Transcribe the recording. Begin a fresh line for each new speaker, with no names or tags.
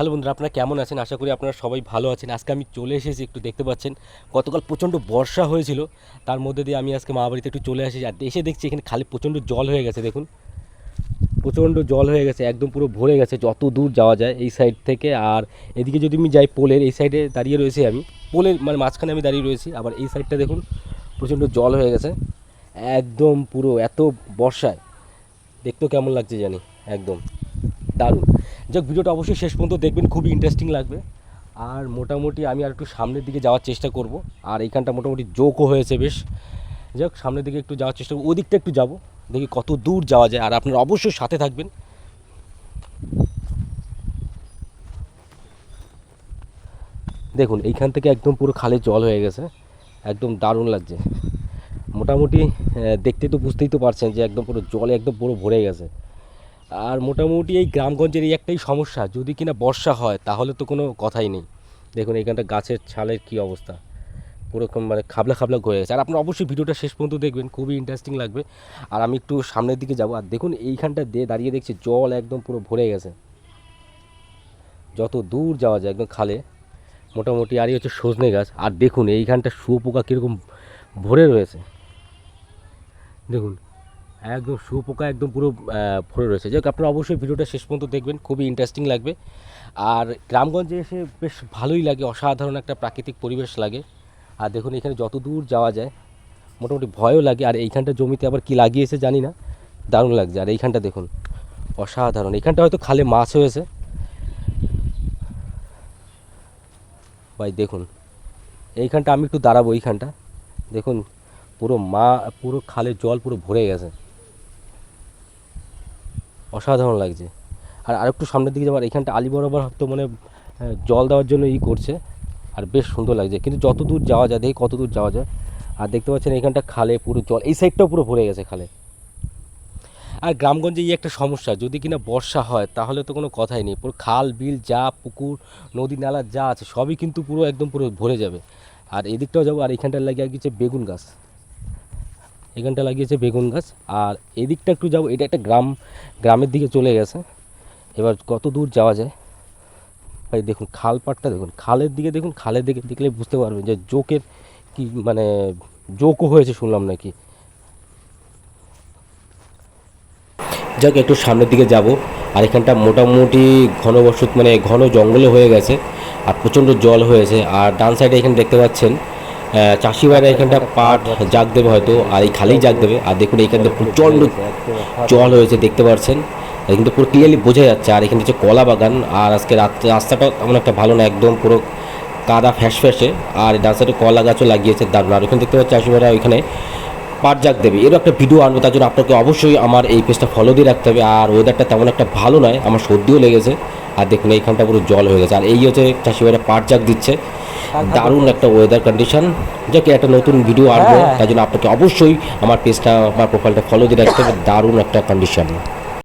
Hello বন্ধুরা, আপনারা কেমন আছেন? আশা করি আপনারা সবাই ভালো আছেন। আজকে আমি চলে এসেছি, একটু দেখতে পাচ্ছেন, গতকাল প্রচণ্ড বর্ষা হয়েছিল। তার মধ্যে দিয়ে আমি আজকে মা বাড়িতে একটু চলে আসি। আর এসে দেখছি এখানে খালি প্রচণ্ড জল হয়ে গেছে, দেখুন। প্রচণ্ড জল হয়ে গেছে, একদম পুরো ভরে গেছে, যত দূর যাওয়া যায় এই সাইড থেকে। আর এদিকে যদি আমি যাই পোলের, এই সাইডে দাঁড়িয়ে রয়েছি আমি। পোলের মানে মাঝখানে আমি দাঁড়িয়ে রয়েছি, আবার এই সাইডটা দেখুন, প্রচণ্ড জল হয়ে গেছে। একদম পুরো, এত বর্ষায়। দেখতেও কেমন লাগছে জানি, একদম। দারুণ। যাক, ভিডিওটা অবশ্যই শেষ পর্যন্ত দেখবেন, খুবই ইন্টারেস্টিং লাগবে। আর মোটামুটি আমি আর একটু সামনের দিকে যাওয়ার চেষ্টা করব। আর এইখানটা মোটামুটি জোকও হয়েছে বেশ। যাক, সামনের দিকে একটু যাওয়ার চেষ্টা করব। ওদিকটা একটু যাব, দেখি কত দূর যাওয়া যায়। আর আপনারা অবশ্যই সাথে থাকবেন। দেখুন, এইখান থেকে একদম পুরো খালে জল হয়ে গেছে। একদম দারুণ লাগছে। মোটামুটি দেখতে তো বুঝতেই তো পারছেন যে একদম পুরো জলে একদম পুরো ভরে গেছে। আর মোটামুটি এই গ্রামগঞ্জের এই একটাই সমস্যা, যদি কিনা বর্ষা হয় তাহলে তো কোনো কথাই নেই। দেখুন, এইখানটা গাছের ছালের কী অবস্থা। পুরো কোন মানে খাবলা খাবলা হয়ে গেছে। আর আপনারা অবশ্যই ভিডিওটা শেষ পর্যন্ত দেখবেন, খুবই ইন্টারেস্টিং লাগবে। আর আমি একটু সামনের দিকে যাব। আর দেখুন, এইখানটা দিয়ে দাঁড়িয়ে দেখছি, জল একদম পুরো ভরে গেছে। যত দূর যাওয়া যায় একদম খালে, মোটামুটি আরই হচ্ছে সজনে গাছ। আর দেখুন, এইখানটা শুয়োপোকা কীরকম ভরে রয়েছে। দেখুন একদম শুয়োপোকা একদম পুরো ভরে রয়েছে। যাই আপনারা অবশ্যই ভিডিওটা শেষ পর্যন্ত দেখবেন, খুবই ইন্টারেস্টিং লাগবে। আর গ্রামগঞ্জে এসে বেশ ভালোই লাগে, অসাধারণ একটা প্রাকৃতিক পরিবেশ লাগে। আর দেখুন, এখানে যত দূর যাওয়া যায়, মোটামুটি ভয়ও লাগে। আর এইখানটা জমিতে আবার কি লাগিয়েছে জানি না, দারুণ লাগছে। আর এইখানটা দেখুন, অসাধারণ। এইখানটা হয়তো খালে মাছ হয়েছে। ভাই, দেখুন, এইখানটা আমি একটু দাঁড়াবো, এইখানটা। দেখুন, পুরো মা, পুরো খালে জল পুরো ভরে গেছে। অসাধারণ লাগছে। আর আরেকটু সামনের দিকে যাবার এখানটা আলি বরাবর তো মানে জল দেওয়ার জন্য ই করছে, আর বেশ সুন্দর লাগছে। কিন্তু যত দূর যাওয়া যায়, দেখি কত দূর যাওয়া যায়। আর দেখতে পাচ্ছেন এখানটা খালে পুরো জল, এই সাইডটাও পুরো ভরে গেছে খালে। আর গ্রামগঞ্জে এই একটা সমস্যা, যদি কিনা বর্ষা হয়, তাহলে তো কোনো কথাই নেই। পুরো খাল, বিল, যা, পুকুর, নদী, নালা, যা আছে, সবই কিন্তু পুরো একদম পুরো ভরে যাবে। আর এদিকটাও যাব, আর এখানটার এখানটা লাগিয়ে গিয়েছে বেগুন গাছ। এখানটা লাগিয়েছে বেগুন গাছ। আর এদিকটা একটু যাব, এটা একটা গ্রাম, গ্রামের দিকে চলে গেছে। এবার কত দূর যাওয়া যায়? ভাই, দেখুন খাল পাটটা দেখুন খালের দিকে, দেখুন খালের দিকে দেখলে বুঝতে পারবেন যে জোকের কি মানে জোকও হয়েছে শুনলাম নাকি। যাক, একটু সামনের দিকে যাব। আর এখানটা মোটামুটি ঘনবসত মানে ঘন জঙ্গলে হয়ে গেছে। আর প্রচণ্ড জল হয়েছে। আর ডান সাইডে এখানে দেখতে পাচ্ছেন আহ, চাষি ভাইরা এখানটা পাট জাগ দেবে হয়তো আর এই খালেই জাগ দেবে। আর দেখুন এইখানটা প্রচণ্ড জল হয়েছে দেখতে পাচ্ছেন। কিন্তু পুরো ক্লিয়ারলি বোঝা যাচ্ছে আর এখানে হচ্ছে কলা বাগান আর আজকে রাস্তাটা তেমন একটা ভালো না একদম পুরো কাদা ফ্যাস ফ্যাসে। আর সাইডে কলা গাছও লাগিয়েছে দারুণ। আর ওখানে দেখতে পাচ্ছি চাষি ভাইরা ওইখানে পাট জাগ দেবে। এরও একটা ভিডিও আনব তার জন্য আপনাকে অবশ্যই আমার এই পেজটা ফলো দিয়ে রাখতে হবে। আর ওয়েদারটা তেমন একটা ভালো নয় আমার সর্দিও লেগেছে। আর দেখুন এইখানটা পুরো জল হয়ে গেছে। আর এই হচ্ছে চাষি ভাইরা পাট জাগ দিচ্ছে। দারুণ একটা ওয়েদার কন্ডিশন যাকে একটা নতুন ভিডিও আসবে তার জন্য আপনাকে অবশ্যই আমার পেজটা আমার প্রোফাইলটা ফলো দিয়ে রাখতে হবে। দারুণ একটা কন্ডিশন